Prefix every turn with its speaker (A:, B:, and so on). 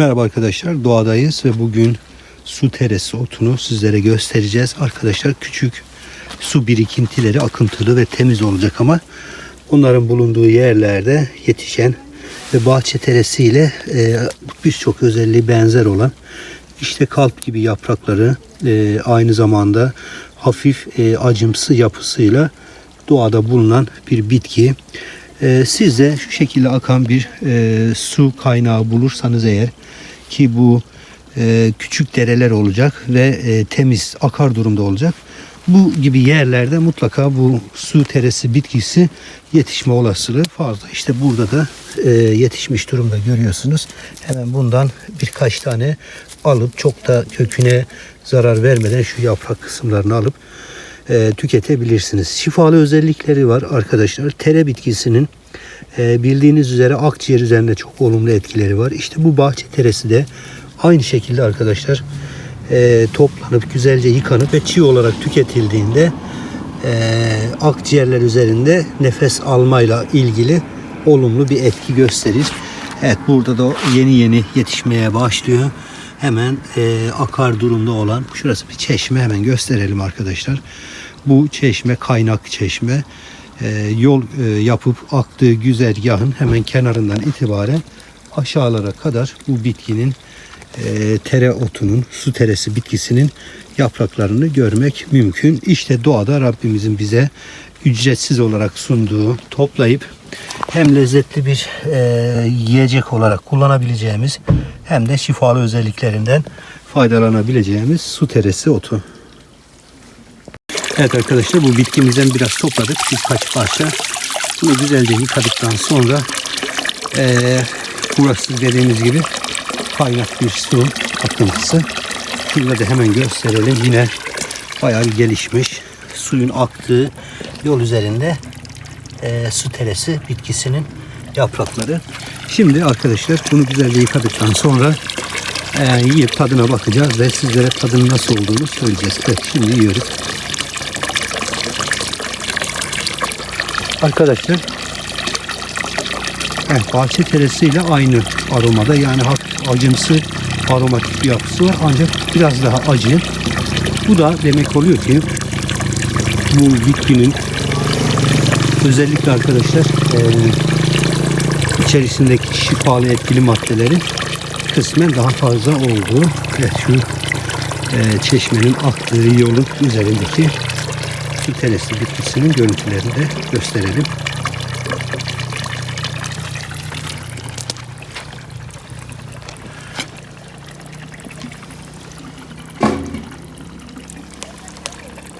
A: Merhaba arkadaşlar doğadayız ve bugün su teresi otunu sizlere göstereceğiz. Arkadaşlar küçük su birikintileri akıntılı ve temiz olacak ama onların bulunduğu yerlerde yetişen ve bahçe teresiyle e, birçok özelliği benzer olan işte kalp gibi yaprakları e, aynı zamanda hafif e, acımsı yapısıyla doğada bulunan bir bitki. E, siz de şu şekilde akan bir e, su kaynağı bulursanız eğer ki bu e, küçük dereler olacak ve e, temiz akar durumda olacak. Bu gibi yerlerde mutlaka bu su teresi bitkisi yetişme olasılığı fazla. İşte burada da e, yetişmiş durumda görüyorsunuz. Hemen bundan birkaç tane alıp çok da köküne zarar vermeden şu yaprak kısımlarını alıp e, tüketebilirsiniz. Şifalı özellikleri var arkadaşlar. Tere bitkisinin e, bildiğiniz üzere akciğer üzerinde çok olumlu etkileri var. İşte bu bahçe teresi de aynı şekilde arkadaşlar e, toplanıp güzelce yıkanıp ve çiğ olarak tüketildiğinde e, akciğerler üzerinde nefes almayla ilgili olumlu bir etki gösterir. Evet burada da yeni yeni yetişmeye başlıyor. Hemen e, akar durumda olan şurası bir çeşme hemen gösterelim arkadaşlar. Bu çeşme kaynak çeşme. E, yol e, yapıp aktığı güzergahın hemen kenarından itibaren aşağılara kadar bu bitkinin e, tere otunun, su teresi bitkisinin yapraklarını görmek mümkün. İşte doğada Rabbimizin bize ücretsiz olarak sunduğu, toplayıp hem lezzetli bir e, yiyecek olarak kullanabileceğimiz hem de şifalı özelliklerinden faydalanabileceğimiz su teresi otu. Evet arkadaşlar bu bitkimizden biraz topladık birkaç parça. Bunu güzelce yıkadıktan sonra eee burası dediğimiz gibi kaynak bir su akıntısı. Şurada da hemen gösterelim. Yine bayağı gelişmiş. Suyun aktığı yol üzerinde eee, su teresi bitkisinin yaprakları. Şimdi arkadaşlar bunu güzelce yıkadıktan sonra eee, yiyip tadına bakacağız ve sizlere tadının nasıl olduğunu söyleyeceğiz. Evet şimdi yiyoruz. Arkadaşlar evet, bahçe teresiyle aynı aromada yani hafif acımsı aromatik bir yapısı var ancak biraz daha acı. Bu da demek oluyor ki bu bitkinin özellikle arkadaşlar eee, içerisindeki şifalı etkili maddeleri kısmen daha fazla olduğu evet şu eee, çeşmenin aktığı yolun üzerindeki su teresi bitkisinin görüntülerini de gösterelim.